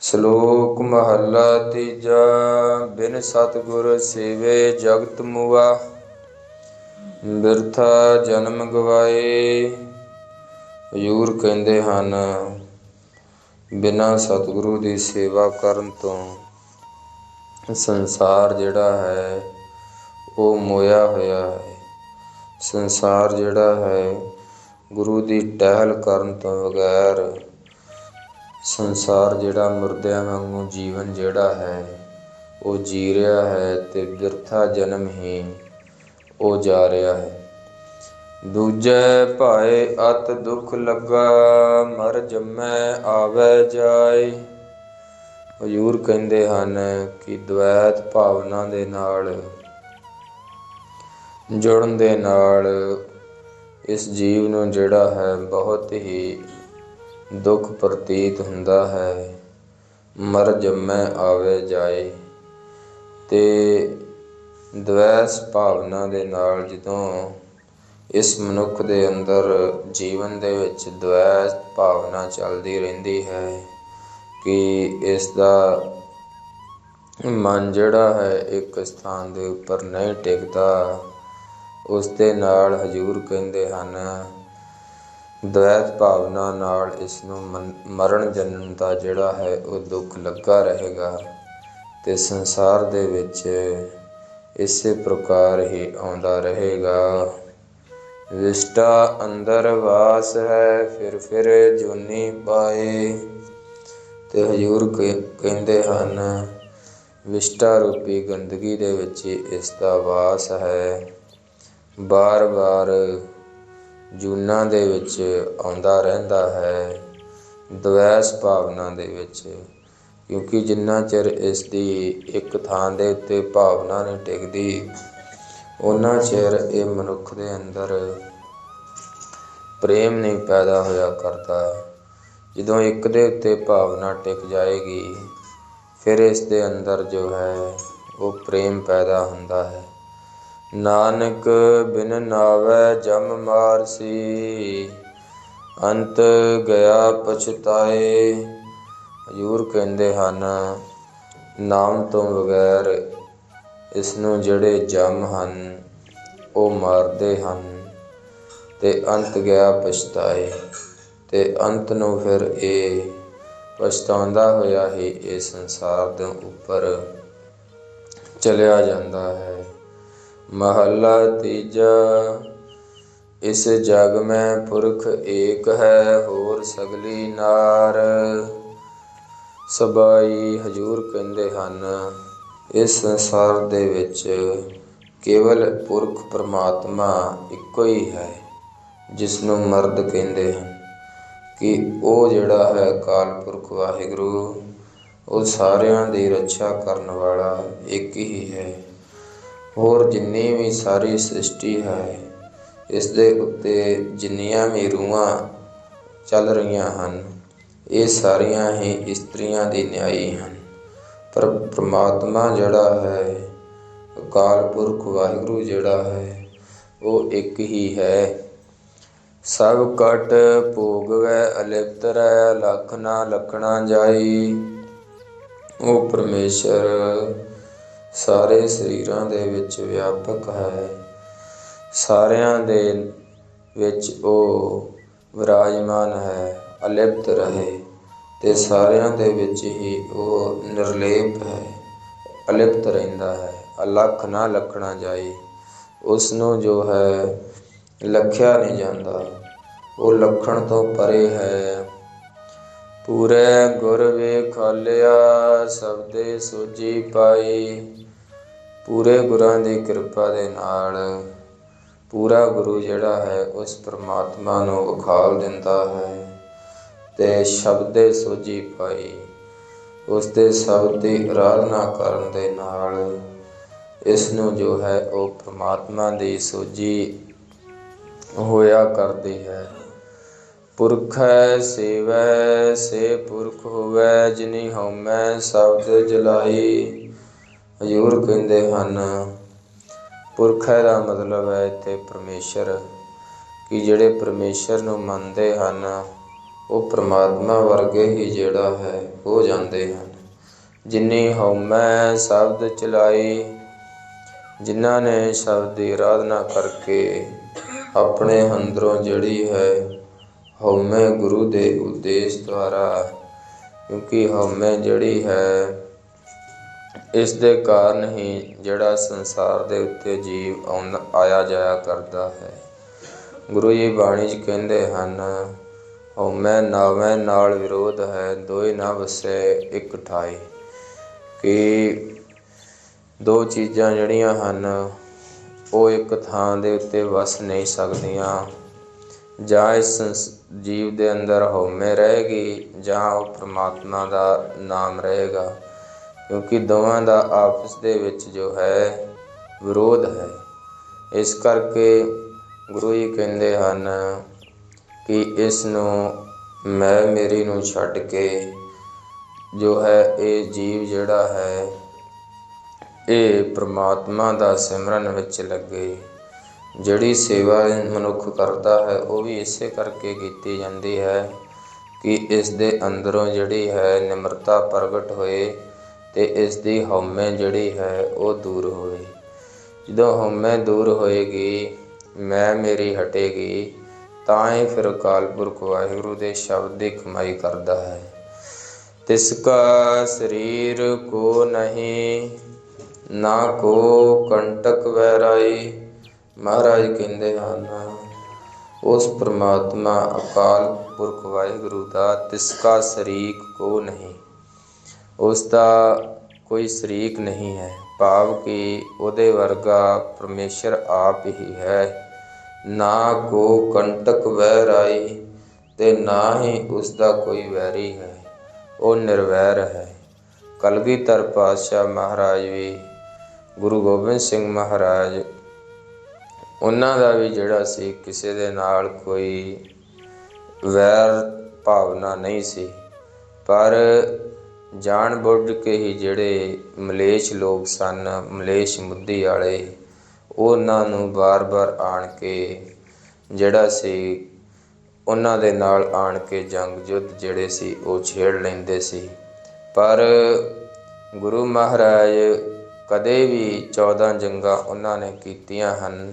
ਸ਼ਲੋਕ ਮਹੱਲਾ ਤੀਜਾ, ਬਿਨ ਸਤਿਗੁਰ ਸੇਵੇ ਜਗਤ ਮੁਆ, ਬਿਰਥਾ ਜਨਮ ਗਵਾਏ। ਹਜੂਰ ਕਹਿੰਦੇ ਹਨ, ਬਿਨਾਂ ਸਤਿਗੁਰੂ ਦੀ ਸੇਵਾ ਕਰਨ ਤੋਂ ਸੰਸਾਰ ਜਿਹੜਾ ਹੈ, ਉਹ ਮੋਇਆ ਹੋਇਆ ਹੈ। ਸੰਸਾਰ ਜਿਹੜਾ ਹੈ, ਗੁਰੂ ਦੀ ਟਹਿਲ ਕਰਨ ਤੋਂ ਬਗੈਰ ਸੰਸਾਰ ਜਿਹੜਾ ਮੁਰਦਿਆਂ ਵਾਂਗੂ ਜੀਵਨ ਜਿਹੜਾ ਹੈ, ਉਹ ਜੀ ਰਿਹਾ ਹੈ ਤੇ ਬਿਰਥਾ ਜਨਮ ਹੀ ਉਹ ਜਾ ਰਿਹਾ ਹੈ। ਦੂਜੇ ਭਾਏ ਅਤ ਦੁਖ ਲੱਗਾ, ਮਰ ਜੰਮੈ ਆਵੇ ਜਾਏ। ਹਜੂਰ ਕਹਿੰਦੇ ਹਨ ਕਿ ਦ્વੈਤ ਭਾਵਨਾ ਦੇ ਨਾਲ, ਜੁੜਨ ਦੇ ਨਾਲ ਇਸ ਜੀਵ ਨੂੰ ਜਿਹੜਾ ਹੈ ਬਹੁਤ ਹੀ ਦੁੱਖ ਪ੍ਰਤੀਤ ਹੁੰਦਾ ਹੈ। ਮਰ ਜੰਮੈ ਆਵੇ ਜਾਏ। ਤੇ ਦਵੈਸ ਭਾਵਨਾ ਦੇ ਨਾਲ ਜਦੋਂ ਇਸ ਮਨੁੱਖ ਦੇ ਅੰਦਰ ਜੀਵਨ ਦੇ ਵਿੱਚ ਦਵੈਸ ਭਾਵਨਾ ਚੱਲਦੀ ਰਹਿੰਦੀ ਹੈ ਕਿ ਇਸ ਦਾ ਮਨ ਜਿਹੜਾ ਹੈ ਇੱਕ ਸਥਾਨ ਦੇ ਉੱਪਰ ਨਹੀਂ ਟਿਕਦਾ, ਉਸ ਦੇ ਨਾਲ ਹਜੂਰ ਕਹਿੰਦੇ ਹਨ ਦਵੈਤ ਭਾਵਨਾ ਨਾਲ ਇਸ ਨੂੰ ਮਰਨ ਜਨਮ ਦਾ ਜਿਹੜਾ ਹੈ ਉਹ ਦੁੱਖ ਲੱਗਾ ਰਹੇਗਾ ਤੇ ਸੰਸਾਰ ਦੇ ਵਿੱਚ ਇਸੇ ਪ੍ਰਕਾਰ ਹੀ ਆਉਂਦਾ ਰਹੇਗਾ। ਵਿਸ਼ਟਾ ਅੰਦਰ ਵਾਸ ਹੈ, ਫਿਰ ਫਿਰ ਜੁਨੀ ਪਾਏ। ਤੇ ਹਜੂਰ ਕਹਿੰਦੇ ਹਨ, ਵਿਸ਼ਟਾ ਰੂਪੀ ਗੰਦਗੀ ਦੇ ਵਿੱਚ ਇਸ ਦਾ ਵਾਸ ਹੈ। ਬਾਰ-ਬਾਰ ਜੂਨਾਂ ਦੇ ਵਿੱਚ ਆਉਂਦਾ ਰਹਿੰਦਾ ਹੈ ਦ્વੈਸ ਭਾਵਨਾ ਦੇ ਵਿੱਚ, ਕਿਉਂਕਿ ਜਿੰਨਾ ਚਿਰ ਇਸ ਦੀ ਇੱਕ ਥਾਂ ਦੇ ਉੱਤੇ ਭਾਵਨਾ ਨਹੀਂ ਟਿਕਦੀ ਉਹਨਾਂ ਚਿਰ ਇਹ ਮਨੁੱਖ ਦੇ ਅੰਦਰ ਪ੍ਰੇਮ ਨਹੀਂ ਪੈਦਾ ਹੋਇਆ ਕਰਦਾ। ਜਦੋਂ ਇੱਕ ਦੇ ਉੱਤੇ ਭਾਵਨਾ ਟਿਕ ਜਾਏਗੀ, ਫਿਰ ਇਸ ਦੇ ਅੰਦਰ ਜੋ ਹੈ, ਉਹ ਪ੍ਰੇਮ ਪੈਦਾ ਹੁੰਦਾ ਹੈ। ਨਾਨਕ ਬਿਨ ਨਾਵੇ ਜਮ ਮਾਰਸੀ ਅੰਤ ਗਿਆ ਪਛਤਾਏ। ਹਜੂਰ ਕਹਿੰਦੇ ਹਨ, ਨਾਮ ਤੋਂ ਬਗੈਰ ਇਸ ਨੂੰ ਜਿਹੜੇ ਜਮ ਹਨ, ਉਹ ਮਾਰਦੇ ਹਨ। ਤੇ ਅੰਤ ਗਿਆ ਪਛਤਾਏ। ਤੇ ਅੰਤ ਨੂੰ ਫਿਰ ਇਹ ਪਛਤਾਉਂਦਾ ਹੋਇਆ ਹੀ ਇਹ ਸੰਸਾਰ ਦੇ ਉੱਪਰ ਚਲਿਆ ਜਾਂਦਾ ਹੈ। ਮਹੱਲਾ ਤੀਜਾ, ਇਸ ਜਗ ਮੈਂ ਪੁਰਖ ਏਕ ਹੈ, ਹੋਰ ਸਗਲੀ ਨਾਰ। ਸਬਾਈ ਹਜੂਰ ਕਹਿੰਦੇ ਹਨ, ਇਸ ਸੰਸਾਰ ਦੇ ਵਿੱਚ ਕੇਵਲ ਪੁਰਖ ਪਰਮਾਤਮਾ ਇੱਕੋ ਹੀ ਹੈ ਜਿਸ ਨੂੰ ਮਰਦ ਕਹਿੰਦੇ ਹਨ। ਕਿ ਉਹ ਜਿਹੜਾ ਹੈ ਕਾਲ ਪੁਰਖ ਵਾਹਿਗੁਰੂ, ਉਹ ਸਾਰਿਆਂ ਦੀ ਰੱਖਿਆ ਕਰਨ ਵਾਲਾ ਇੱਕ ਹੀ ਹੈ। ਹੋਰ ਜਿੰਨੀ ਵੀ ਸਾਰੀ ਸ੍ਰਿਸ਼ਟੀ ਹੈ ਇਸ ਦੇ ਉੱਤੇ ਜਿੰਨੀਆਂ ਵੀ ਰੂਹਾਂ ਚੱਲ ਰਹੀਆਂ ਹਨ, ਇਹ ਸਾਰੀਆਂ ਹੀ ਇਸਤਰੀਆਂ ਦੀ ਨਿਆਈ ਹਨ। ਪਰ ਪ੍ਰਮਾਤਮਾ ਜਿਹੜਾ ਹੈ, ਅਕਾਲ ਪੁਰਖ ਵਾਹਿਗੁਰੂ ਜਿਹੜਾ ਹੈ, ਉਹ ਇੱਕ ਹੀ ਹੈ। ਸਭ ਕਟ ਭੋਗਵੈ ਅਲਿਪਤ ਰਹਿ ਲਖ ਨਾ ਲਖਣਾ ਜਾਈ। ਉਹ ਪਰਮੇਸ਼ਰ ਸਾਰੇ ਸਰੀਰਾਂ ਦੇ ਵਿੱਚ ਵਿਆਪਕ ਹੈ। ਸਾਰਿਆਂ ਦੇ ਵਿੱਚ ਉਹ ਵਿਰਾਜਮਾਨ ਹੈ, ਅਲਿਪਤ ਰਹੇ ਤੇ ਸਾਰਿਆਂ ਦੇ ਵਿੱਚ ਹੀ ਉਹ ਨਿਰਲੇਪ ਹੈ, ਅਲਿਪਤ ਰਹਿੰਦਾ ਹੈ। ਅਲਖ ਨਾ ਲਖਣਾ ਜਾਏ ਉਸ ਨੂੰ ਜੋ ਹੈ ਲਖਿਆ ਨਹੀਂ ਜਾਂਦਾ। ਉਹ ਲਖਣ ਤੋਂ ਪਰੇ ਹੈ। ਪੂਰੇ ਗੁਰ ਵੇਖਾਲਿਆ ਸਬਦੇ ਸੋਜੀ ਪਾਈ। ਪੂਰੇ ਗੁਰਾਂ ਦੀ ਕਿਰਪਾ ਦੇ ਨਾਲ ਪੂਰਾ ਗੁਰੂ ਜਿਹੜਾ ਹੈ, ਉਸ ਪ੍ਰਮਾਤਮਾ ਨੂੰ ਵਿਖਾਲ ਦਿੰਦਾ ਹੈ ਤੇ ਸ਼ਬਦੇ ਸੋਜੀ ਪਾਈ, ਉਸ ਦੇ ਸ਼ਬਦ ਦੀ ਆਰਾਧਨਾ ਕਰਨ ਦੇ ਨਾਲ ਇਸ ਨੂੰ ਜੋ ਹੈ, ਉਹ ਪ੍ਰਮਾਤਮਾ ਦੀ ਸੋਜੀ ਹੋਇਆ ਕਰਦੀ ਹੈ। ਪੁਰਖੈ ਸੇਵੈ, ਸੇ ਪੁਰਖ ਹੋਵੈ, ਜਿਨੀ ਹਉਮੈ ਸ਼ਬਦ ਜਲਾਈ। ਹਜੂਰ ਕਹਿੰਦੇ ਹਨ, ਪੁਰਖੈ ਦਾ ਮਤਲਬ ਹੈ ਇੱਥੇ ਪਰਮੇਸ਼ਰ, ਕਿ ਜਿਹੜੇ ਪਰਮੇਸ਼ਰ ਨੂੰ ਮੰਨਦੇ ਹਨ, ਉਹ ਪ੍ਰਮਾਤਮਾ ਵਰਗੇ ਹੀ ਜਿਹੜਾ ਹੈ, ਹੋ ਜਾਂਦੇ ਹਨ। ਜਿਨੀ ਹਉਮੈ ਸ਼ਬਦ ਚਲਾਈ, ਜਿਨ੍ਹਾਂ ਨੇ ਸ਼ਬਦ ਦੀ ਆਰਾਧਨਾ ਕਰਕੇ ਆਪਣੇ ਅੰਦਰੋਂ ਜਿਹੜੀ ਹੈ ਹਉਮੈ ਗੁਰੂ ਦੇ ਉਦੇਸ਼ ਦੁਆਰਾ, ਕਿਉਂਕਿ ਹਉਮੈ ਜਿਹੜੀ ਹੈ ਇਸ ਦੇ ਕਾਰਨ ਹੀ ਜਿਹੜਾ ਸੰਸਾਰ ਦੇ ਉੱਤੇ ਜੀਵ ਆਉਂਦਾ ਆਇਆ ਜਾਇਆ ਕਰਦਾ ਹੈ। ਗੁਰੂ ਜੀ ਬਾਣੀ 'ਚ ਕਹਿੰਦੇ ਹਨ ਹਉਮੈ ਨਾਵੈ ਨਾਲ ਵਿਰੋਧ ਹੈ ਦੋਇ ਨਾ ਵਸੈ ਇੱਕ ਠਾਈ ਕਿ ਦੋ ਚੀਜ਼ਾਂ ਜਿਹੜੀਆਂ ਹਨ, ਉਹ ਇੱਕ ਥਾਂ ਦੇ ਉੱਤੇ ਵਸ ਨਹੀਂ ਸਕਦੀਆਂ। ਜਾਂ ਇਸ ਸੰਸ- ਜੀਵ ਦੇ ਅੰਦਰ ਹਉਮੈ ਰਹੇਗੀ, ਜਾਂ ਉਹ ਪ੍ਰਮਾਤਮਾ ਦਾ ਨਾਮ ਰਹੇਗਾ। ਕਿਉਂਕਿ ਦੋਵਾਂ ਦਾ ਆਪਸ ਦੇ ਵਿੱਚ ਜੋ ਹੈ ਵਿਰੋਧ ਹੈ। ਇਸ ਕਰਕੇ ਗੁਰੂ ਜੀ ਕਹਿੰਦੇ ਹਨ ਕਿ ਇਸ ਨੂੰ ਮੈਂ ਮੇਰੀ ਨੂੰ ਛੱਡ ਕੇ ਜੋ ਹੈ ਇਹ ਜੀਵ ਜਿਹੜਾ ਹੈ, ਇਹ ਪ੍ਰਮਾਤਮਾ ਦਾ ਸਿਮਰਨ ਵਿੱਚ ਲੱਗੇ। ਜਿਹੜੀ ਸੇਵਾ ਮਨੁੱਖ ਕਰਦਾ ਹੈ, ਉਹ ਵੀ ਇਸੇ ਕਰਕੇ ਕੀਤੀ ਜਾਂਦੀ ਹੈ ਕਿ ਇਸ ਦੇ ਅੰਦਰੋਂ ਜਿਹੜੀ ਹੈ ਨਿਮਰਤਾ ਪ੍ਰਗਟ ਹੋਏ। ਤੇ ਇਸ ਦੀ ਹਉਮੈ ਜਿਹੜੀ ਹੈ ਉਹ ਦੂਰ ਹੋਵੇ। ਜਦੋਂ ਹਉਮੈ ਦੂਰ ਹੋਏਗੀ, ਮੈਂ ਮੇਰੀ ਹਟੇਗੀ, ਤਾਂ ਹੀ ਫਿਰ ਅਕਾਲ ਪੁਰਖ ਵਾਹਿਗੁਰੂ ਦੇ ਸ਼ਬਦ ਦੀ ਕਮਾਈ ਕਰਦਾ ਹੈ। ਤਿਸ ਕਾ ਸਰੀਰ ਕੋ ਨਹੀਂ, ਨਾ ਕੋ ਕੰਟਕ ਵੈਰਾਈ ਮਹਾਰਾਜ ਕਹਿੰਦੇ ਹਨ, ਉਸ ਪ੍ਰਮਾਤਮਾ ਅਕਾਲ ਪੁਰਖ ਵਾਹਿਗੁਰੂ ਦਾ ਤਿਸ ਕਾ ਸ਼ਰੀਕ ਕੋ ਨਹੀਂ। ਉਸ ਦਾ ਕੋਈ ਸ਼ਰੀਕ ਨਹੀਂ ਹੈ, ਭਾਵ ਕਿ ਉਹਦੇ ਵਰਗਾ ਪਰਮੇਸ਼ਰ ਆਪ ਹੀ ਹੈ। ਨਾ ਕੋ ਕੰਟਕ ਵੈਰਾਈ ਤੇ ਨਾ ਹੀ ਉਸ ਦਾ ਕੋਈ ਵੈਰੀ ਹੈ, ਉਹ ਨਿਰਵੈਰ ਹੈ। ਕਲਗੀਧਰ ਪਾਤਸ਼ਾਹ ਮਹਾਰਾਜ ਵੀ, ਗੁਰੂ ਗੋਬਿੰਦ ਸਿੰਘ ਮਹਾਰਾਜ, ਉਹਨਾਂ ਦਾ ਵੀ ਜਿਹੜਾ ਸੀ, ਕਿਸੇ ਦੇ ਨਾਲ ਕੋਈ ਵੈਰ ਭਾਵਨਾ ਨਹੀਂ ਸੀ। ਪਰ ਜਾਣ ਬੁੱਝ ਕੇ ਹੀ ਜਿਹੜੇ ਮਲੇਸ਼ ਲੋਕ ਸਨ, ਮਲੇਸ਼ ਮੁੱਦੀ ਵਾਲੇ, ਉਹਨਾਂ ਨੂੰ ਬਾਰ-ਬਾਰ ਆਣ ਕੇ ਜਿਹੜਾ ਸੀ, ਉਹਨਾਂ ਦੇ ਨਾਲ ਆਣ ਕੇ ਜੰਗ ਯੁੱਧ ਜਿਹੜੇ ਸੀ, ਉਹ ਛੇੜ ਲੈਂਦੇ ਸੀ। ਪਰ ਗੁਰੂ ਮਹਾਰਾਜ ਕਦੇ ਵੀ 14 ਜੰਗਾਂ ਉਹਨਾਂ ਨੇ ਕੀਤੀਆਂ ਹਨ।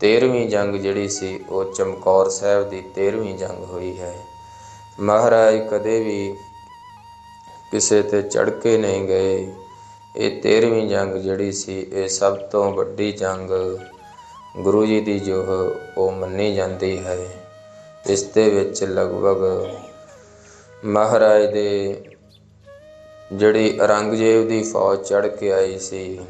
13ਵੀਂ ਜੰਗ ਜਿਹੜੀ ਸੀ, ਉਹ ਚਮਕੌਰ ਸਾਹਿਬ ਦੀ 13ਵੀਂ ਜੰਗ ਹੋਈ ਹੈ। ਮਹਾਰਾਜ ਕਦੇ ਵੀ ਕਿਸੇ ਤੇ ਚੜ ਕੇ ਨਹੀਂ ਗਏ। ਇਹ 13ਵੀਂ ਜੰਗ ਜਿਹੜੀ ਸੀ, ਇਹ ਸਭ ਤੋਂ ਵੱਡੀ ਜੰਗ। ਗੁਰੂ ਜੀ ਦੀ ਜੋ ਉਹ ਮੰਨੀ ਜਾਂਦੀ ਹੈ। ਇਸ ਦੇ ਵਿੱਚ ਲਗਭਗ ਮਹਾਰਾਜ ਦੇ ਜਿਹੜੀ ਔਰੰਗਜ਼ੇਬ ਦੀ ਫੌਜ ਚੜ ਕੇ ਆਈ ਸੀ,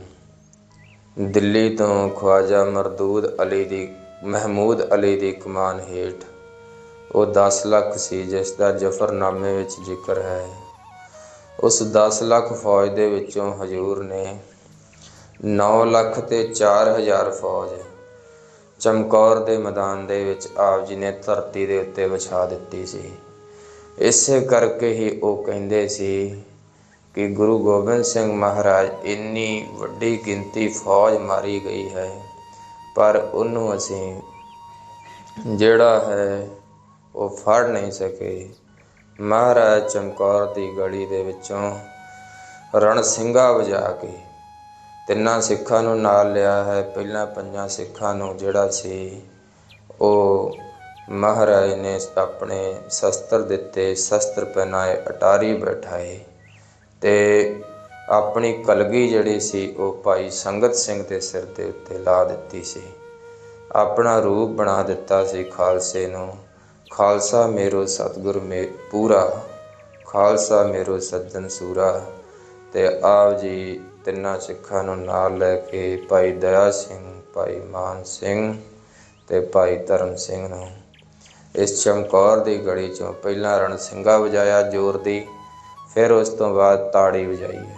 ਦਿੱਲੀ ਤੋਂ ਖਵਾਜਾ ਮਰਦੂਦ ਅਲੀ ਦੀ, ਮਹਿਮੂਦ ਅਲੀ ਦੀ ਕਮਾਨ ਹੇਠ, ਉਹ 10 ਲੱਖ ਸੀ, ਜਿਸ ਦਾ ਜਫਰਨਾਮੇ ਵਿੱਚ ਜ਼ਿਕਰ ਹੈ। ਉਸ 10 ਲੱਖ ਫੌਜ ਦੇ ਵਿੱਚੋਂ ਹਜੂਰ ਨੇ 9 ਲੱਖ ਤੇ 4000 ਫੌਜ ਚਮਕੌਰ ਦੇ ਮੈਦਾਨ ਦੇ ਵਿੱਚ ਆਪ ਜੀ ਨੇ ਧਰਤੀ ਦੇ ਉੱਤੇ ਵਿਛਾ ਦਿੱਤੀ ਸੀ। ਇਸੇ ਕਰਕੇ ਹੀ ਉਹ ਕਹਿੰਦੇ ਸੀ ਕਿ ਗੁਰੂ ਗੋਬਿੰਦ ਸਿੰਘ ਮਹਾਰਾਜ, ਇੰਨੀ ਵੱਡੀ ਗਿਣਤੀ ਫੌਜ ਮਾਰੀ ਗਈ ਹੈ, ਪਰ ਉਹਨੂੰ ਅਸੀਂ ਜਿਹੜਾ ਹੈ ਉਹ ਫੜ ਨਹੀਂ ਸਕੇ। ਮਹਾਰਾਜ ਚਮਕੌਰ ਦੀ ਗਲੀ ਦੇ ਵਿੱਚੋਂ ਰਣ ਸਿੰਘਾ ਵਜਾ ਕੇ ਤਿੰਨਾਂ ਸਿੱਖਾਂ ਨੂੰ ਨਾਲ ਲਿਆ ਹੈ। ਪਹਿਲਾਂ ਪੰਜਾਂ ਸਿੱਖਾਂ ਨੂੰ ਜਿਹੜਾ ਸੀ, ਉਹ ਮਹਾਰਾਜ ਨੇ ਆਪਣੇ ਸ਼ਸਤਰ ਦਿੱਤੇ, ਸ਼ਸਤਰ ਪਹਿਨਾਏ, ਅਟਾਰੀ ਬਿਠਾਏ ਤੇ ਆਪਣੀ ਕਲਗੀ ਜਿਹੜੀ ਸੀ, ਉਹ ਭਾਈ ਸੰਗਤ ਸਿੰਘ ਦੇ ਸਿਰ ਦੇ ਉੱਤੇ ਲਾ ਦਿੱਤੀ ਸੀ। ਆਪਣਾ ਰੂਪ ਬਣਾ ਦਿੱਤਾ ਸੀ ਖਾਲਸੇ ਨੂੰ। ਖਾਲਸਾ ਮੇਰੋ ਸਤਿਗੁਰ ਮੇ ਪੂਰਾ, ਖਾਲਸਾ ਮੇਰੋ ਸੱਜਣ ਸੂਰਾ, ਤੇ ਆਪ ਜੀ ਤਿੰਨਾਂ ਸਿੱਖਾਂ ਨੂੰ ਨਾਲ ਲੈ ਕੇ ਭਾਈ ਦਇਆ ਸਿੰਘ, ਭਾਈ ਮਾਨ ਸਿੰਘ ਤੇ ਭਾਈ ਧਰਮ ਸਿੰਘ ਨੂੰ ਇਸ ਚਮਕੌਰ ਦੀ ਗੜੀ ਚੋਂ ਪਹਿਲਾਂ ਰਣ ਸਿੰਘਾ ਵਜਾਇਆ ਜ਼ੋਰ ਦੀ, ਫਿਰ ਉਸ ਤੋਂ ਬਾਅਦ ਤਾੜੀ ਵਜਾਈ ਹੈ।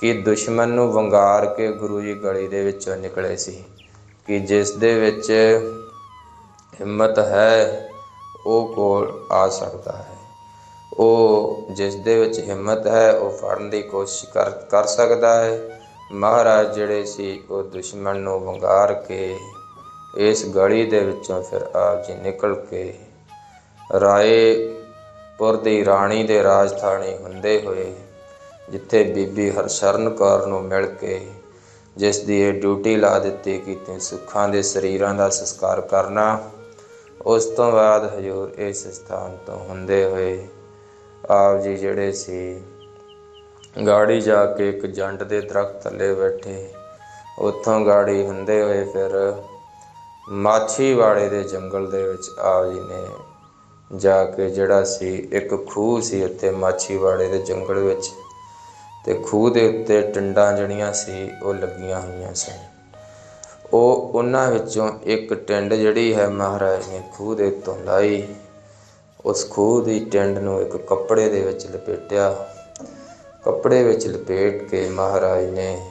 ਕਿ ਦੁਸ਼ਮਣ ਨੂੰ ਵੰਗਾਰ ਕੇ ਗੁਰੂ ਜੀ ਗਲੀ ਦੇ ਵਿੱਚੋਂ ਨਿਕਲੇ ਸੀ? ਕਿ ਜਿਸ ਦੇ ਵਿੱਚ ਹਿੰਮਤ ਹੈ ਉਹ ਕੋਲ ਆ ਸਕਦਾ ਹੈ। ਉਹ ਜਿਸ ਦੇ ਵਿੱਚ ਹਿੰਮਤ ਹੈ, ਉਹ ਫੜਨ ਦੀ ਕੋਸ਼ਿਸ਼ ਕਰ ਕਰ ਸਕਦਾ ਹੈ। ਮਹਾਰਾਜ ਜਿਹੜੇ ਸੀ, ਉਹ ਦੁਸ਼ਮਣ ਨੂੰ ਵੰਗਾਰ ਕੇ ਇਸ ਗਲੀ ਦੇ ਵਿੱਚੋਂ ਫਿਰ ਆਪ ਜੀ ਨਿਕਲ ਕੇ ਰਾਏਪੁਰ ਦੀ ਰਾਣੀ ਦੇ ਰਾਜਧਾਨੀ ਹੁੰਦੇ ਹੋਏ ਜਿੱਥੇ ਬੀਬੀ ਹਰਸ਼ਰਨ ਕੌਰ ਨੂੰ ਮਿਲ ਕੇ ਜਿਸ ਦੀ ਇਹ ਡਿਊਟੀ ਲਾ ਦਿੱਤੀ ਕਿ ਤੂੰ ਸੁੱਖਾਂ ਦੇ ਸਰੀਰਾਂ ਦਾ ਸੰਸਕਾਰ ਕਰਨਾ ਉਸ ਤੋਂ ਬਾਅਦ ਹਜੂਰ ਇਸ ਸਥਾਨ ਤੋਂ ਹੁੰਦੇ ਹੋਏ ਆਪ ਜੀ ਜਿਹੜੇ ਸੀ, ਗਾੜੀ ਜਾ ਕੇ ਇੱਕ ਜੰਡ ਦੇ ਦਰਖਤ ਥੱਲੇ ਬੈਠੇ। ਉੱਥੋਂ ਗਾੜੀ ਹੁੰਦੇ ਹੋਏ ਫਿਰ ਮਾਛੀਵਾੜੇ ਦੇ ਜੰਗਲ ਦੇ ਵਿੱਚ ਆਪ ਜੀ ਨੇ ਜਾ ਕੇ ਜਿਹੜਾ ਸੀ, ਇੱਕ ਖੂਹ ਸੀ ਉੱਥੇ ਮਾਛੀਵਾੜੇ ਦੇ ਜੰਗਲ ਵਿੱਚ। ਤੇ ਖੂਹ ਦੇ ਉੱਤੇ ਟਿੰਡਾਂ ਜਿਹੜੀਆਂ ਸੀ, ਉਹ ਲੱਗੀਆਂ ਹੋਈਆਂ ਸਨ। ਉਹ ਉਹਨਾਂ ਵਿੱਚੋਂ ਇੱਕ ਟਿੰਡ ਜਿਹੜੀ ਹੈ ਮਹਾਰਾਜ ਨੇ ਖੂਹ ਦੇ ਉੱਤੋਂ ਲਾਈ। ਉਸ ਖੂਹ ਦੀ ਟਿੰਡ ਨੂੰ ਇੱਕ ਕੱਪੜੇ ਦੇ ਵਿੱਚ ਲਪੇਟਿਆ। ਕੱਪੜੇ ਵਿੱਚ ਲਪੇਟ ਕੇ ਮਹਾਰਾਜ ਨੇ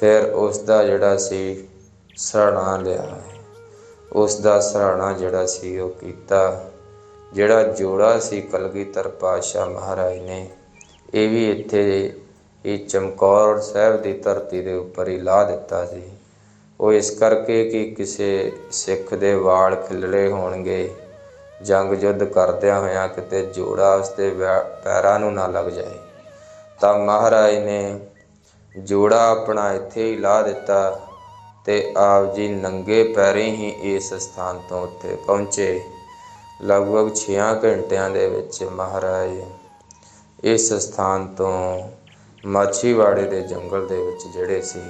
ਫਿਰ ਉਸ ਦਾ ਜਿਹੜਾ ਸੀ ਸਰਾਣਾ ਲਿਆ। ਹੈ ਉਸ ਦਾ ਸਰਾਣਾ ਜਿਹੜਾ ਸੀ ਉਹ ਕੀਤਾ। ਜਿਹੜਾ ਜੋੜਾ ਸੀ ਕਲਗੀਧਰ ਪਾਤਸ਼ਾਹ ਮਹਾਰਾਜ ਨੇ, ਇਹ ਵੀ ਇੱਥੇ ਇਹ ਚਮਕੌਰ ਸਾਹਿਬ ਦੀ ਧਰਤੀ ਦੇ ਉੱਪਰ ਹੀ ਲਾ ਦਿੱਤਾ ਸੀ। ਉਹ ਇਸ ਕਰਕੇ ਕਿ ਕਿਸੇ ਸਿੱਖ ਦੇ ਵਾਲ ਖਿਲੜੇ ਹੋਣਗੇ, ਜੰਗ ਯੁੱਧ ਕਰਦਿਆਂ ਹੋਇਆਂ ਕਿਤੇ ਜੋੜਾ ਉਸਦੇ ਵੈ- ਪੈਰਾਂ ਨੂੰ ਨਾ ਲੱਗ ਜਾਏ। ਤਾਂ ਮਹਾਰਾਜ ਨੇ ਜੋੜਾ ਆਪਣਾ ਇੱਥੇ ਹੀ ਲਾ ਦਿੱਤਾ ਤੇ ਆਪ ਜੀ ਨੰਗੇ ਪੈਰੇ ਹੀ ਇਸ ਸਥਾਨ ਤੋਂ ਉੱਤੇ ਪਹੁੰਚੇ। ਲਗਭਗ 6 ਘੰਟਿਆਂ ਦੇ ਵਿੱਚ ਮਹਾਰਾਜ ਇਸ ਸਥਾਨ ਤੋਂ ਮਾਛੀਵਾੜੇ ਦੇ ਜੰਗਲ ਦੇ ਵਿੱਚ ਜਿਹੜੇ ਸੀ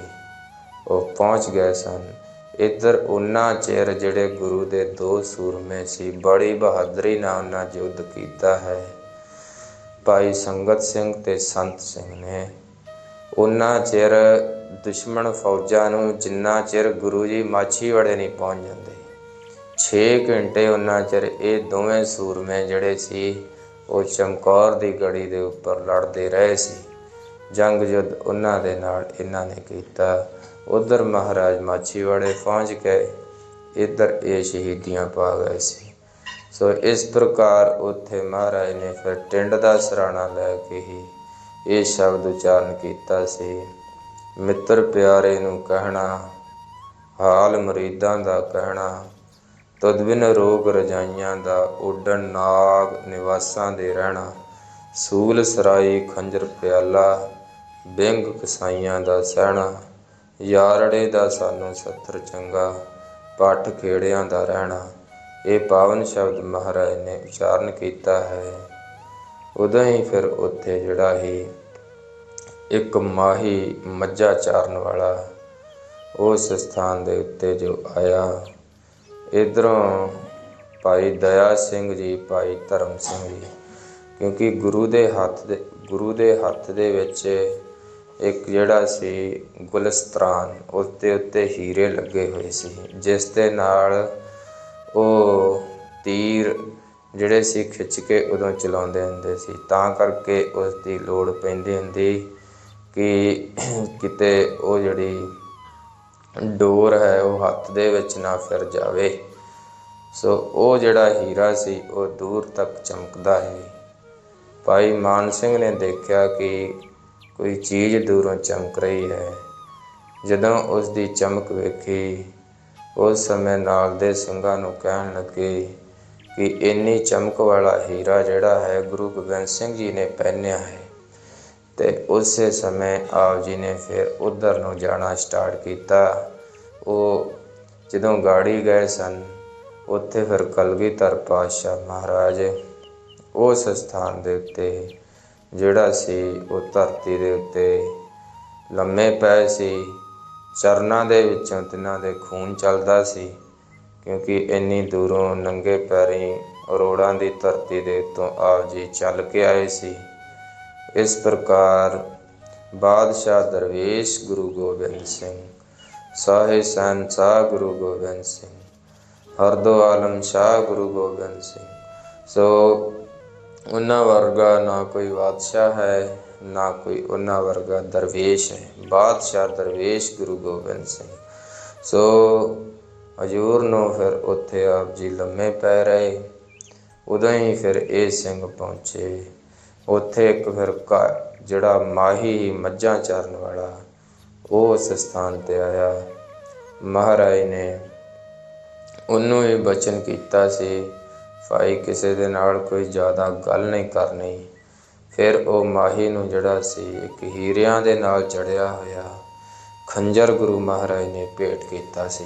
ਉਹ ਪਹੁੰਚ ਗਏ ਸਨ। ਇੱਧਰ ਉਹਨਾਂ ਚਿਰ ਜਿਹੜੇ ਗੁਰੂ ਦੇ ਦੋ ਸੂਰਮੇ ਸੀ, ਬੜੀ ਬਹਾਦਰੀ ਨਾਲ ਉਹਨਾਂ ਯੁੱਧ ਕੀਤਾ ਹੈ। ਭਾਈ ਸੰਗਤ ਸਿੰਘ ਤੇ ਸੰਤ ਸਿੰਘ ਨੇ। ਉਹਨਾਂ ਚਿਰ ਦੁਸ਼ਮਣ ਫੌਜਾਂ ਨੂੰ ਜਿੰਨਾ ਚਿਰ ਗੁਰੂ ਜੀ ਮਾਛੀਵਾੜੇ ਨਹੀਂ ਪਹੁੰਚ ਜਾਂਦੇ 6 ਘੰਟੇ ਉਹਨਾਂ ਚਿਰ ਇਹ ਦੋਵੇਂ ਸੂਰਮੇ ਜਿਹੜੇ ਸੀ, ਉਹ ਚਮਕੌਰ ਦੀ ਗੜੀ ਦੇ ਉੱਪਰ ਲੜਦੇ ਰਹੇ ਸੀ। ਜੰਗ ਯੁੱਧ ਉਹਨਾਂ ਦੇ ਨਾਲ ਇਹਨਾਂ ਨੇ ਕੀਤਾ। ਉਧਰ ਮਹਾਰਾਜ ਮਾਛੀਵਾੜੇ ਪਹੁੰਚ ਗਏ। ਇੱਧਰ ਇਹ ਸ਼ਹੀਦੀਆਂ ਪਾ ਗਏ ਸੀ। ਸੋ ਇਸ ਪ੍ਰਕਾਰ ਉੱਥੇ ਮਹਾਰਾਜ ਨੇ ਫਿਰ ਟਿੰਡ ਦਾ ਸਰਾਣਾ ਲੈ ਕੇ ਹੀ ਇਹ ਸ਼ਬਦ ਉਚਾਰਨ ਕੀਤਾ ਸੀ। ਮਿੱਤਰ ਪਿਆਰੇ ਨੂੰ ਕਹਿਣਾ, ਹਾਲ ਮਰੀਦਾਂ ਦਾ ਕਹਿਣਾ ਤਦ ਬਿਨ ਰੋਗ ਰਜਾਈਆਂ ਦਾ ਉੱਡਣ ਨਾਗ ਨਿਵਾਸਾਂ ਦੇ ਰਹਿਣਾ, ਸੂਲ ਸਰਾਈ ਖੰਜਰ ਪਿਆਲਾ, ਬਿੰਗ ਕਸਾਈਆਂ ਦਾ ਸਹਿਣਾ। ਯਾਰੜੇ ਦਾ ਸਾਨੂੰ ਸੱਤਰ ਚੰਗਾ, ਪੱਠ ਖੇੜਿਆਂ ਦਾ ਰਹਿਣਾ। ਇਹ ਪਾਵਨ ਸ਼ਬਦ ਮਹਾਰਾਜ ਨੇ ਉਚਾਰਨ ਕੀਤਾ ਹੈ। ਉਦੋਂ ਹੀ ਫਿਰ ਉੱਥੇ ਜਿਹੜਾ ਹੀ ਇੱਕ ਮਾਹੀ ਮੱਝਾ ਚਾਰਨ ਵਾਲਾ ਉਸ ਸਥਾਨ ਦੇ ਉੱਤੇ ਜੋ ਆਇਆ, ਇਧਰੋਂ ਭਾਈ ਦਇਆ ਸਿੰਘ ਜੀ, ਭਾਈ ਧਰਮ ਸਿੰਘ ਜੀ, ਕਿਉਂਕਿ ਗੁਰੂ ਦੇ ਹੱਥ ਦੇ, ਗੁਰੂ ਦੇ ਹੱਥ ਦੇ ਵਿੱਚ ਇੱਕ ਜਿਹੜਾ ਸੀ ਗੁਲਸਤਰਾਨ ਉਸ ਦੇ ਉੱਤੇ ਹੀਰੇ ਲੱਗੇ ਹੋਏ ਸੀ, ਜਿਸ ਦੇ ਨਾਲ ਉਹ ਤੀਰ ਜਿਹੜੇ ਸੀ ਖਿੱਚ ਕੇ ਉਦੋਂ ਚਲਾਉਂਦੇ ਹੁੰਦੇ ਸੀ। ਤਾਂ ਕਰਕੇ ਉਸ ਦੀ ਲੋੜ ਪੈਂਦੀ ਹੁੰਦੀ ਕਿ ਕਿਤੇ ਉਹ ਜਿਹੜੀ ਡੋਰ ਹੈ, ਉਹ ਹੱਥ ਦੇ ਵਿੱਚ ਨਾ ਫਿਰ ਜਾਵੇ। ਸੋ ਉਹ ਜਿਹੜਾ ਹੀਰਾ ਸੀ, ਉਹ ਦੂਰ ਤੱਕ ਚਮਕਦਾ ਹੈ ਭਾਈ ਮਾਨ ਸਿੰਘ ਨੇ ਦੇਖਿਆ ਕਿ ਕੋਈ ਚੀਜ਼ ਦੂਰੋਂ ਚਮਕ ਰਹੀ ਹੈ। ਜਦੋਂ ਉਸ ਦੀ ਚਮਕ ਵੇਖੀ, ਉਸ ਸਮੇਂ ਨਾਲ ਦੇ ਸਿੰਘਾਂ ਨੂੰ ਕਹਿਣ ਲੱਗੇ ਕਿ ਇੰਨੀ ਚਮਕ ਵਾਲਾ ਹੀਰਾ ਜਿਹੜਾ ਹੈ, ਗੁਰੂ ਗੋਬਿੰਦ ਸਿੰਘ ਜੀ ਨੇ ਪਹਿਨਿਆ ਹੈ। ਤੇ ਉਸੇ ਸਮੇਂ ਆਪ ਜੀ ਨੇ ਫਿਰ ਉਧਰ ਨੂੰ ਜਾਣਾ ਸਟਾਰਟ ਕੀਤਾ। ਉਹ ਜਦੋਂ ਗਾੜੀ ਗਏ ਸਨ, ਉੱਥੇ ਫਿਰ ਕਲਗੀਧਰ ਪਾਤਸ਼ਾਹ ਮਹਾਰਾਜ ਉਸ ਸਥਾਨ ਦੇ ਉੱਤੇ ਜਿਹੜਾ ਸੀ, ਉਹ ਧਰਤੀ ਦੇ ਉੱਤੇ ਲੰਮੇ ਪਏ ਸੀ। ਚਰਨਾਂ ਦੇ ਵਿੱਚੋਂ ਤਿੰਨਾਂ ਦੇ ਖੂਨ ਚੱਲਦਾ ਸੀ, ਕਿਉਂਕਿ ਇੰਨੀ ਦੂਰੋਂ ਨੰਗੇ ਪੈਰੀਂ ਅਰੋੜਾਂ ਦੀ ਧਰਤੀ ਦੇ ਉੱਤੋਂ ਆਪ ਜੀ ਚੱਲ ਕੇ ਆਏ ਸੀ। ਇਸ ਪ੍ਰਕਾਰ ਬਾਦਸ਼ਾਹ ਦਰਵੇਸ਼ ਗੁਰੂ ਗੋਬਿੰਦ ਸਿੰਘ ਸਾਹਿਬ ਸਹਿਨਸ਼ਾਹ ਗੁਰੂ ਗੋਬਿੰਦ ਸਿੰਘ ਹਰਦੋ ਆਲਮ ਸ਼ਾਹ ਗੁਰੂ ਗੋਬਿੰਦ ਸਿੰਘ, ਸੋ ਉਹਨਾਂ ਵਰਗਾ ਨਾ ਕੋਈ ਬਾਦਸ਼ਾਹ ਹੈ, ਨਾ ਕੋਈ ਉਹਨਾਂ ਵਰਗਾ ਦਰਵੇਸ਼ ਹੈ। ਬਾਦਸ਼ਾਹ, ਦਰਵੇਸ਼ ਗੁਰੂ ਗੋਬਿੰਦ ਸਿੰਘ। ਸੋ ਹਜੂਰ ਨੂੰ ਫਿਰ ਉੱਥੇ ਆਪ ਜੀ ਲੰਮੇ ਪੈ ਰਹੇ। ਉਦੋਂ ਹੀ ਫਿਰ ਇਹ ਸਿੰਘ ਪਹੁੰਚੇ। ਉੱਥੇ ਇੱਕ ਫਿਰ ਘਰ, ਜਿਹੜਾ ਮਾਹੀ ਮੱਝਾਂ ਚਾਰਨ ਵਾਲਾ, ਉਹ ਉਸ ਸਥਾਨ ਤੇ ਆਇਆ। ਮਹਾਰਾਜ ਨੇ ਉਹਨੂੰ ਇਹ ਬਚਨ ਕੀਤਾ ਸੀ। ਭਾਈ ਕਿਸੇ ਦੇ ਨਾਲ ਕੋਈ ਜ਼ਿਆਦਾ ਗੱਲ ਨਹੀਂ ਕਰਨੀ। ਫਿਰ ਉਹ ਮਾਹੀ ਨੂੰ ਜਿਹੜਾ ਸੀ, ਇੱਕ ਹੀਰਿਆਂ ਦੇ ਨਾਲ ਚੜਿਆ ਹੋਇਆ ਖੰਜਰ ਗੁਰੂ ਮਹਾਰਾਜ ਨੇ ਭੇਟ ਕੀਤਾ ਸੀ।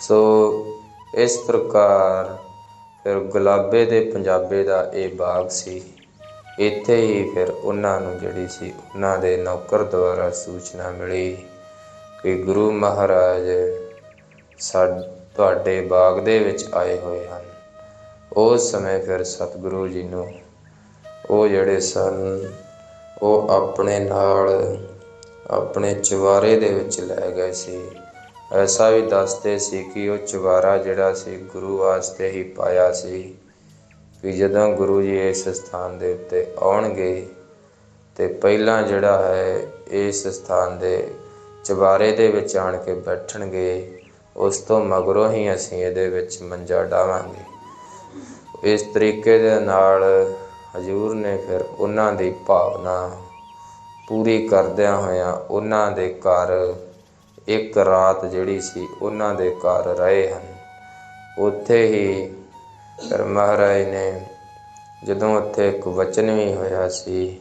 ਸੋ ਇਸ ਪ੍ਰਕਾਰ ਫਿਰ ਗੁਲਾਬੇ ਦੇ ਪੰਜਾਬੇ ਦਾ ਇਹ ਬਾਗ ਸੀ। ਇੱਥੇ ਹੀ ਫਿਰ ਉਹਨਾਂ ਨੂੰ ਜਿਹੜੀ ਸੀ, ਉਹਨਾਂ ਦੇ ਨੌਕਰ ਦੁਆਰਾ ਸੂਚਨਾ ਮਿਲੀ ਕਿ ਗੁਰੂ ਮਹਾਰਾਜ ਸਾ, ਤੁਹਾਡੇ ਬਾਗ ਦੇ ਵਿੱਚ ਆਏ ਹੋਏ ਹਨ। ਉਸ ਸਮੇਂ ਫਿਰ ਸਤਿਗੁਰੂ ਜੀ ਨੂੰ, ਉਹ ਜਿਹੜੇ ਸਨ, ਉਹ ਆਪਣੇ ਨਾਲ ਆਪਣੇ ਚੁਬਾਰੇ ਦੇ ਵਿੱਚ ਲੈ ਗਏ ਸੀ। ਐਸਾ ਵੀ ਦੱਸਦੇ ਸੀ ਕਿ ਉਹ ਚੁਬਾਰਾ ਜਿਹੜਾ ਸੀ, ਗੁਰੂ ਵਾਸਤੇ ਹੀ ਪਾਇਆ ਸੀ ਕਿ ਜਦੋਂ ਗੁਰੂ ਜੀ ਇਸ ਸਥਾਨ ਦੇ ਉੱਤੇ ਆਉਣਗੇ ਤੇ ਪਹਿਲਾਂ ਜਿਹੜਾ ਹੈ, ਇਸ ਸਥਾਨ ਦੇ ਚੁਬਾਰੇ ਦੇ ਵਿੱਚ ਆਣ ਕੇ ਬੈਠਣਗੇ, ਉਸ ਤੋਂ ਮਗਰੋਂ ਹੀ ਅਸੀਂ ਇਹਦੇ ਵਿੱਚ ਮੰਜਾ ਡਾਵਾਂਗੇ। ਇਸ ਤਰੀਕੇ ਦੇ ਨਾਲ ਹਜੂਰ ਨੇ ਫਿਰ ਉਹਨਾਂ ਦੀ ਭਾਵਨਾ ਪੂਰੀ ਕਰਦਿਆਂ ਹੋਇਆਂ ਉਹਨਾਂ ਦੇ ਘਰ ਇੱਕ ਰਾਤ ਜਿਹੜੀ ਸੀ ਉਹਨਾਂ ਦੇ ਘਰ ਰਹੇ ਹਨ। ਉੱਥੇ ਹੀ ਫਿਰ ਮਹਾਰਾਜ ਨੇ ਜਦੋਂ ਉੱਥੇ ਇੱਕ ਵਚਨ ਵੀ ਹੋਇਆ ਸੀ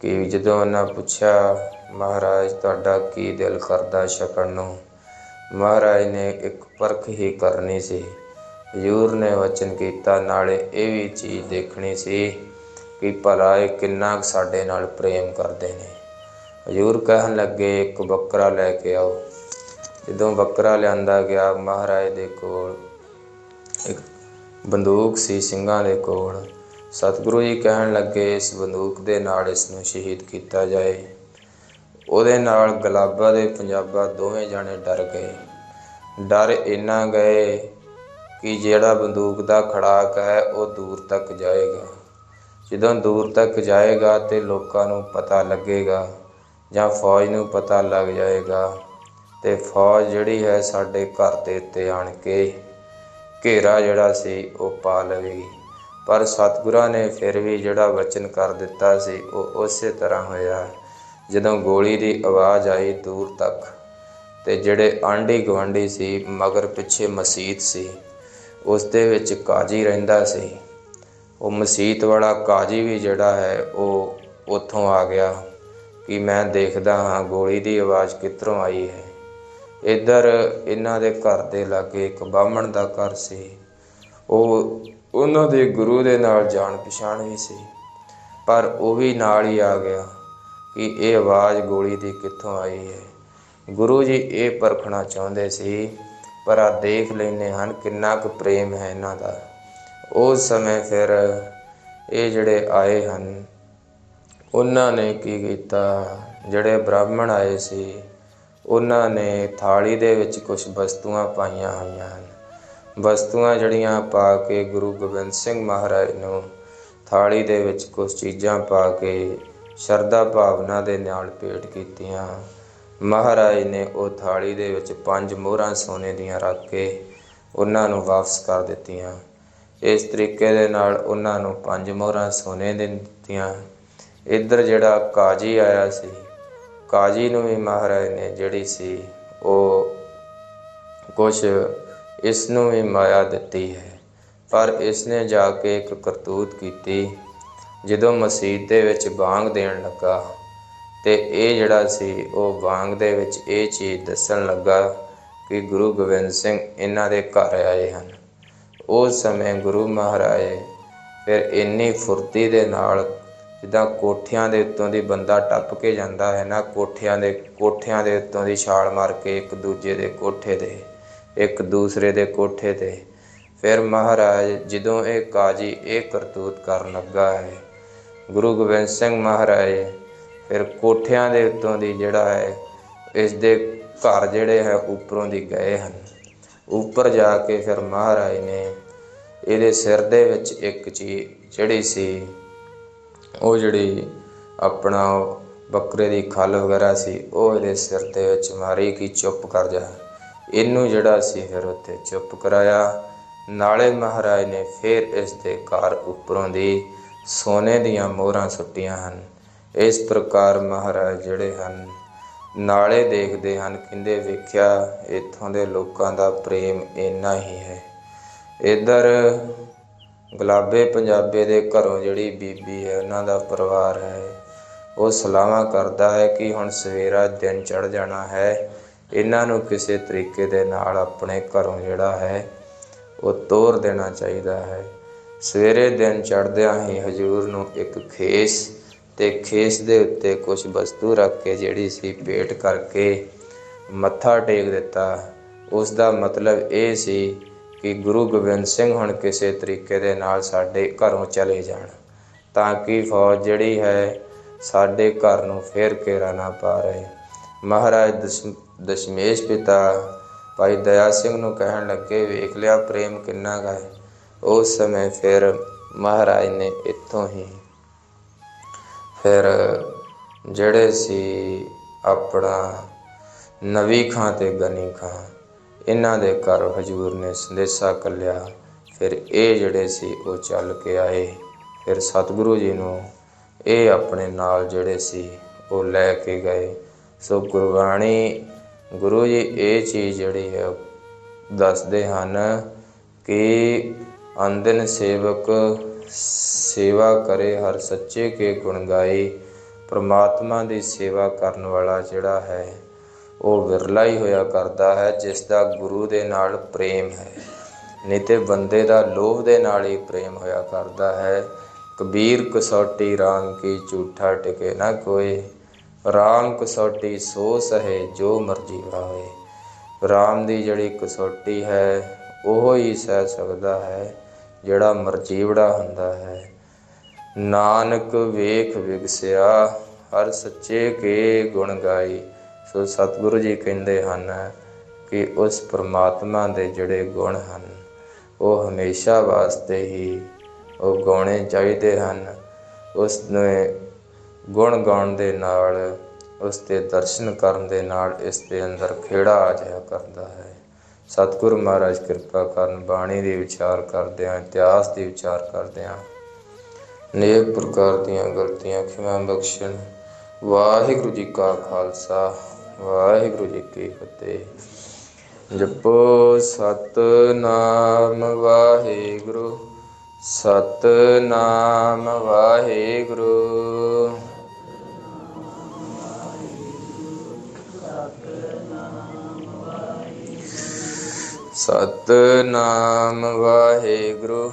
ਕਿ ਜਦੋਂ ਉਹਨਾਂ ਪੁੱਛਿਆ, ਮਹਾਰਾਜ, ਤੁਹਾਡਾ ਕੀ ਦਿਲ ਕਰਦਾ ਛਕਣ ਨੂੰ? ਮਹਾਰਾਜ ਨੇ ਇੱਕ ਪਰਖ ਹੀ ਕਰਨੀ ਸੀ। ਹਜ਼ੂਰ ਨੇ ਵਚਨ ਕੀਤਾ, ਨਾਲੇ ਇਹ ਵੀ ਚੀਜ਼ ਦੇਖਣੀ ਸੀ ਕਿ ਭਲਾ ਇਹ ਕਿੰਨਾ ਕੁ ਸਾਡੇ ਨਾਲ ਪ੍ਰੇਮ ਕਰਦੇ ਨੇ। ਹਜ਼ੂਰ ਕਹਿਣ ਲੱਗੇ, ਇੱਕ ਬੱਕਰਾ ਲੈ ਕੇ ਆਓ। ਜਦੋਂ ਬੱਕਰਾ ਲਿਆਂਦਾ ਗਿਆ, ਮਹਾਰਾਜ ਦੇ ਕੋਲ ਇੱਕ ਬੰਦੂਕ ਸੀ ਸਿੰਘਾਂ ਦੇ ਕੋਲ। ਸਤਿਗੁਰੂ ਜੀ ਕਹਿਣ ਲੱਗੇ, ਇਸ ਬੰਦੂਕ ਦੇ ਨਾਲ ਇਸ ਨੂੰ ਸ਼ਹੀਦ ਕੀਤਾ ਜਾਏ। ਉਹਦੇ ਨਾਲ ਗਲਾਬਾ ਦੇ ਪੰਜਾਬਾ ਦੋਵੇਂ ਜਾਣੇ ਡਰ ਗਏ। ਡਰ ਇੰਨਾ ਗਏ ਕਿ ਜਿਹੜਾ ਬੰਦੂਕ ਦਾ ਖੜਾਕ ਹੈ, ਉਹ ਦੂਰ ਤੱਕ ਜਾਏਗਾ। ਜਦੋਂ ਦੂਰ ਤੱਕ ਜਾਏਗਾ ਤੇ ਲੋਕਾਂ ਨੂੰ ਪਤਾ ਲੱਗੇਗਾ ਜਾਂ ਫੌਜ ਨੂੰ ਪਤਾ ਲੱਗ ਜਾਏਗਾ ਤੇ ਫੌਜ ਜਿਹੜੀ ਹੈ ਸਾਡੇ ਘਰ ਦੇ ਉੱਤੇ ਆਣ ਕੇ ਘੇਰਾ ਜਿਹੜਾ ਸੀ, ਉਹ ਪਾ ਲਵੇਗੀ। ਪਰ ਸਤਿਗੁਰਾਂ ਨੇ ਫਿਰ ਵੀ ਜਿਹੜਾ ਵਚਨ ਕਰ ਦਿੱਤਾ ਸੀ, ਉਹ ਉਸੇ ਤਰ੍ਹਾਂ ਹੋਇਆ। ਜਦੋਂ ਗੋਲੀ ਦੀ ਆਵਾਜ਼ ਆਈ ਦੂਰ ਤੱਕ ਤੇ ਜਿਹੜੇ ਆਂਢੀ ਗੁਆਂਢੀ ਸੀ, ਮਗਰ ਪਿੱਛੇ ਮਸਜਿਦ ਸੀ ਉਸ ਦੇ ਵਿੱਚ ਕਾਜੀ ਰਹਿੰਦਾ ਸੀ। ਉਹ ਮਸੀਤ ਵਾਲਾ ਕਾਜੀ ਵੀ ਜਿਹੜਾ ਹੈ, ਉਹ ਉੱਥੋਂ ਆ ਗਿਆ ਕਿ ਮੈਂ ਦੇਖਦਾ ਹਾਂ ਗੋਲੀ ਦੀ ਆਵਾਜ਼ ਕਿੱਧਰੋਂ ਆਈ ਹੈ। ਇੱਧਰ ਇਹਨਾਂ ਦੇ ਘਰ ਦੇ ਲਾਗੇ ਇੱਕ ਬਾਹਮਣ ਦਾ ਘਰ ਸੀ। ਉਹ ਉਹਨਾਂ ਦੇ ਗੁਰੂ ਦੇ ਨਾਲ ਜਾਣ ਪਛਾਣ ਵੀ ਸੀ। ਪਰ ਉਹ ਵੀ ਨਾਲ ਹੀ ਆ ਗਿਆ ਕਿ ਇਹ ਆਵਾਜ਼ ਗੋਲੀ ਦੀ ਕਿੱਥੋਂ ਆਈ ਹੈ। ਗੁਰੂ ਜੀ ਇਹ ਪਰਖਣਾ ਚਾਹੁੰਦੇ ਸੀ ਪਰ ਆ ਦੇਖ ਲੈਨੇ ਹਨ ਕਿੰਨਾ ਕੁ ਪ੍ਰੇਮ ਹੈ ਇਹਨਾਂ ਦਾ। ਉਸ ਸਮੇਂ ਫਿਰ ਇਹ ਜਿਹੜੇ ਆਏ ਹਨ, ਉਹਨਾਂ ਨੇ ਕੀ ਕੀਤਾ? ਜਿਹੜੇ ਬ੍ਰਾਹਮਣ ਆਏ ਸੀ, ਉਹਨਾਂ ਨੇ ਥਾਲੀ ਦੇ ਵਿੱਚ ਕੁਝ ਵਸਤੂਆਂ ਪਾਈਆਂ ਹੋਈਆਂ ਹਨ। ਵਸਤੂਆਂ ਜਿਹੜੀਆਂ ਪਾ ਕੇ ਗੁਰੂ ਗੋਬਿੰਦ ਸਿੰਘ ਮਹਾਰਾਜ ਨੂੰ ਥਾਲੀ ਦੇ ਵਿੱਚ ਕੁਝ ਚੀਜ਼ਾਂ ਪਾ ਕੇ ਸ਼ਰਧਾ ਭਾਵਨਾ ਦੇ ਨਾਲ ਭੇਟ ਕੀਤੀਆਂ। ਮਹਾਰਾਜ ਨੇ ਉਹ ਥਾਲੀ ਦੇ ਵਿੱਚ ਪੰਜ ਮੋਹਰਾਂ ਸੋਨੇ ਦੀਆਂ ਰੱਖ ਕੇ ਉਹਨਾਂ ਨੂੰ ਵਾਪਸ ਕਰ ਦਿੱਤੀਆਂ। ਇਸ ਤਰੀਕੇ ਦੇ ਨਾਲ ਉਹਨਾਂ ਨੂੰ ਪੰਜ ਮੋਹਰਾਂ ਸੋਨੇ ਦੇ ਦਿੱਤੀਆਂ। ਇੱਧਰ ਜਿਹੜਾ ਕਾਜੀ ਆਇਆ ਸੀ, ਕਾਜੀ ਨੂੰ ਵੀ ਮਹਾਰਾਜ ਨੇ ਜਿਹੜੀ ਸੀ ਉਹ ਕੁਛ ਇਸ ਨੂੰ ਵੀ ਮਾਇਆ ਦਿੱਤੀ ਹੈ। ਪਰ ਇਸ ਨੇ ਜਾ ਕੇ ਇੱਕ ਕਰਤੂਤ ਕੀਤੀ। ਜਦੋਂ ਮਸਜਿਦ ਦੇ ਵਿੱਚ ਬਾਂਗ ਦੇਣ ਲੱਗਾ ਤੇ ਇਹ ਜਿਹੜਾ ਸੀ, ਉਹ ਵਾਂਗ ਦੇ ਵਿੱਚ ਇਹ ਚੀਜ਼ ਦੱਸਣ ਲੱਗਾ ਕਿ ਗੁਰੂ ਗੋਬਿੰਦ ਸਿੰਘ ਇਹਨਾਂ ਦੇ ਘਰ ਆਏ ਹਨ। ਉਸ ਸਮੇਂ ਗੁਰੂ ਮਹਾਰਾਜ ਫਿਰ ਇੰਨੀ ਫੁਰਤੀ ਦੇ ਨਾਲ ਜਿੱਦਾਂ ਕੋਠਿਆਂ ਦੇ ਉੱਤੋਂ ਦੀ ਬੰਦਾ ਟੱਪ ਕੇ ਜਾਂਦਾ ਹੈ ਨਾ, ਕੋਠਿਆਂ ਦੇ ਕੋਠਿਆਂ ਦੇ ਉੱਤੋਂ ਦੀ ਛਾਲ ਮਾਰ ਕੇ ਇੱਕ ਦੂਜੇ ਦੇ ਕੋਠੇ ਤੇ, ਇੱਕ ਦੂਸਰੇ ਦੇ ਕੋਠੇ ਤੇ। ਫਿਰ ਮਹਾਰਾਜ ਜਦੋਂ ਇਹ ਕਾਜੀ ਇਹ ਕਰਤੂਤ ਕਰਨ ਲੱਗਾ ਹੈ, ਗੁਰੂ ਗੋਬਿੰਦ ਸਿੰਘ ਮਹਾਰਾਜ ਫਿਰ ਕੋਠਿਆਂ ਦੇ ਉੱਤੋਂ ਦੀ ਜਿਹੜਾ ਹੈ, ਇਸ ਦੇ ਘਰ ਜਿਹੜੇ ਹੈ ਉੱਪਰੋਂ ਦੀ ਗਏ ਹਨ। ਉੱਪਰ ਜਾ ਕੇ ਫਿਰ ਮਹਾਰਾਜ ਨੇ ਇਹਦੇ ਸਿਰ ਦੇ ਵਿੱਚ ਇੱਕ ਚੀਜ਼ ਜਿਹੜੀ ਸੀ। ਉਹ ਜਿਹੜੀ ਆਪਣਾ ਬੱਕਰੇ ਦੀ ਖੱਲ ਵਗੈਰਾ ਸੀ, ਉਹ ਇਹਦੇ ਸਿਰ ਦੇ ਵਿੱਚ ਮਾਰੀ ਕਿ ਚੁੱਪ ਕਰ ਜਾ। ਇਹਨੂੰ ਜਿਹੜਾ ਸੀ ਫਿਰ ਉੱਥੇ ਚੁੱਪ ਕਰਾਇਆ। ਨਾਲੇ ਮਹਾਰਾਜ ਨੇ ਫਿਰ ਇਸ ਦੇ ਘਰ ਉੱਪਰੋਂ ਦੀ ਸੋਨੇ ਦੀਆਂ ਮੋਹਰਾਂ ਸੁੱਟੀਆਂ ਹਨ। ਇਸ ਪ੍ਰਕਾਰ ਮਹਾਰਾਜ ਜਿਹੜੇ ਹਨ, ਨਾਲੇ ਦੇਖਦੇ ਹਨ, ਕਹਿੰਦੇ ਵੇਖਿਆ ਇੱਥੋਂ ਦੇ ਲੋਕਾਂ ਦਾ ਪ੍ਰੇਮ ਇੰਨਾ ਹੀ ਹੈ। ਇੱਧਰ ਗੁਲਾਬੇ ਪੰਜਾਬੇ ਦੇ ਘਰੋਂ ਜਿਹੜੀ ਬੀਬੀ ਹੈ, ਉਹਨਾਂ ਦਾ ਪਰਿਵਾਰ ਹੈ, ਉਹ ਸਲਾਹਾਂ ਕਰਦਾ ਹੈ ਕਿ ਹੁਣ ਸਵੇਰਾ ਦਿਨ ਚੜ ਜਾਣਾ ਹੈ। ਇਹਨਾਂ ਨੂੰ ਕਿਸੇ ਤਰੀਕੇ ਦੇ ਨਾਲ ਆਪਣੇ ਘਰੋਂ ਜਿਹੜਾ ਹੈ, ਉਹ ਤੋਰ ਦੇਣਾ ਚਾਹੀਦਾ ਹੈ। ਸਵੇਰੇ ਦਿਨ ਚੜ੍ਹਦਿਆਂ ਹੀ ਹਜੂਰ ਨੂੰ ਇੱਕ ਖੇਸ ਤੇ ਖੇਸ ਦੇ ਉੱਤੇ ਕੁਝ ਵਸਤੂ ਰੱਖ ਕੇ ਜਿਹੜੀ ਸੀ ਪੇਟ ਕਰਕੇ ਮੱਥਾ ਟੇਕ ਦਿੱਤਾ। ਉਸ ਦਾ ਮਤਲਬ ਇਹ ਸੀ ਕਿ ਗੁਰੂ ਗੋਬਿੰਦ ਸਿੰਘ ਹੁਣ ਕਿਸੇ ਤਰੀਕੇ ਦੇ ਨਾਲ ਸਾਡੇ ਘਰੋਂ ਚਲੇ ਜਾਣ, ਤਾਂ ਕਿ ਫੌਜ ਜਿਹੜੀ ਹੈ ਸਾਡੇ ਘਰ ਨੂੰ ਫੇਰ ਘੇਰਾ ਨਾ ਪਾ ਰਹੇ। ਮਹਾਰਾਜ ਦਸ਼- ਦਸ਼ਮੇਸ਼ ਪਿਤਾ ਭਾਈ ਦਇਆ ਸਿੰਘ ਨੂੰ ਕਹਿਣ ਲੱਗੇ, ਵੇਖ ਲਿਆ, ਪ੍ਰੇਮ ਕਿੰਨਾ ਗਾ ਹੈ। ਉਸ ਸਮੇਂ ਫਿਰ ਮਹਾਰਾਜ ਨੇ ਇੱਥੋਂ ਹੀ ਫਿਰ ਜਿਹੜੇ ਸੀ ਆਪਣਾ ਨਵੀ ਖਾਂ ਤੇ ਗਨੀ ਖਾਂ, ਇਹਨਾਂ ਦੇ ਘਰ ਹਜੂਰ ਨੇ ਸੰਦੇਸ਼ਾ ਕੱਲਿਆ। ਫਿਰ ਇਹ ਜਿਹੜੇ ਸੀ ਉਹ ਚੱਲ ਕੇ ਆਏ। ਫਿਰ ਸਤਿਗੁਰੂ ਜੀ ਨੂੰ ਇਹ ਆਪਣੇ ਨਾਲ ਜਿਹੜੇ ਸੀ ਉਹ ਲੈ ਕੇ ਗਏ। ਸੋ ਗੁਰਬਾਣੀ, ਗੁਰੂ ਜੀ ਇਹ ਚੀਜ਼ ਜਿਹੜੀ ਹੈ ਦੱਸਦੇ ਹਨ ਕਿ ਅੰਦਨ ਸੇਵਕ ਸੇਵਾ ਕਰੇ, ਹਰ ਸੱਚੇ ਕੇ ਗੁਣ ਗਾਏ। ਪ੍ਰਮਾਤਮਾ ਦੀ ਸੇਵਾ ਕਰਨ ਵਾਲਾ ਜਿਹੜਾ ਹੈ, ਉਹ ਵਿਰਲਾ ਹੀ ਹੋਇਆ ਕਰਦਾ ਹੈ, ਜਿਸ ਦਾ ਗੁਰੂ ਦੇ ਨਾਲ ਪ੍ਰੇਮ ਹੈ। ਨਹੀਂ ਤੇ ਬੰਦੇ ਦਾ ਲੋਭ ਦੇ ਨਾਲ ਹੀ ਪ੍ਰੇਮ ਹੋਇਆ ਕਰਦਾ ਹੈ। ਕਬੀਰ ਕਸੌਟੀ ਰਾਮ ਕੀ ਝੂਠਾ ਟਿਕੇ ਨਾ ਕੋਏ। ਰਾਮ ਕਸੌਟੀ ਸੋ ਸਹੇ ਜੋ ਮਰਜ਼ੀ ਭਾਵੇ ਰਾਮ ਦੀ ਜਿਹੜੀ ਕਸੌਟੀ ਹੈ, ਉਹ ਹੀ ਸਹਿ ਸਕਦਾ ਹੈ, ਜਿਹੜਾ ਮਰਜੀਵੜਾ ਹੁੰਦਾ ਹੈ। ਨਾਨਕ ਵੇਖ ਵਿਗਸਿਆ, ਹਰ ਸੱਚੇ ਕੇ ਗੁਣ ਗਾਈ। ਸੋ ਸਤਿਗੁਰੂ ਜੀ ਕਹਿੰਦੇ ਹਨ ਕਿ ਉਸ ਪ੍ਰਮਾਤਮਾ ਦੇ ਜਿਹੜੇ ਗੁਣ ਹਨ, ਉਹ ਹਮੇਸ਼ਾ ਵਾਸਤੇ ਹੀ ਉਹ ਗਾਉਣੇ ਚਾਹੀਦੇ ਹਨ। ਉਸ ਨੇ ਗੁਣ ਗਾਉਣ ਦੇ ਨਾਲ, ਉਸ ਦੇ ਦਰਸ਼ਨ ਕਰਨ ਦੇ ਨਾਲ ਇਸ ਦੇ ਅੰਦਰ ਖੇੜਾ ਆ ਜਾਇਆ ਕਰਦਾ ਹੈ। ਸਤਿਗੁਰੂ ਮਹਾਰਾਜ ਕਿਰਪਾ ਕਰਨ ਬਾਣੀ ਦੀ ਵਿਚਾਰ ਕਰਦਿਆਂ, ਇਤਿਹਾਸ ਦੀ ਵਿਚਾਰ ਕਰਦਿਆਂ ਨੇਕ ਪ੍ਰਕਾਰ ਦੀਆਂ ਗਲਤੀਆਂ, ਖਿਮਾ, ਬਖਸ਼ਣ। ਵਾਹਿਗੁਰੂ ਜੀ ਕਾ ਖਾਲਸਾ, ਵਾਹਿਗੁਰੂ ਜੀ ਕੀ ਫਤਿਹ। ਜਪੋ ਸਤਨਾਮ ਵਾਹਿਗੁਰੂ ਸਤਨਾਮ ਵਾਹਿਗੁਰੂ। ਸਤਨਾਮ ਵਾਹਿਗੁਰੂ।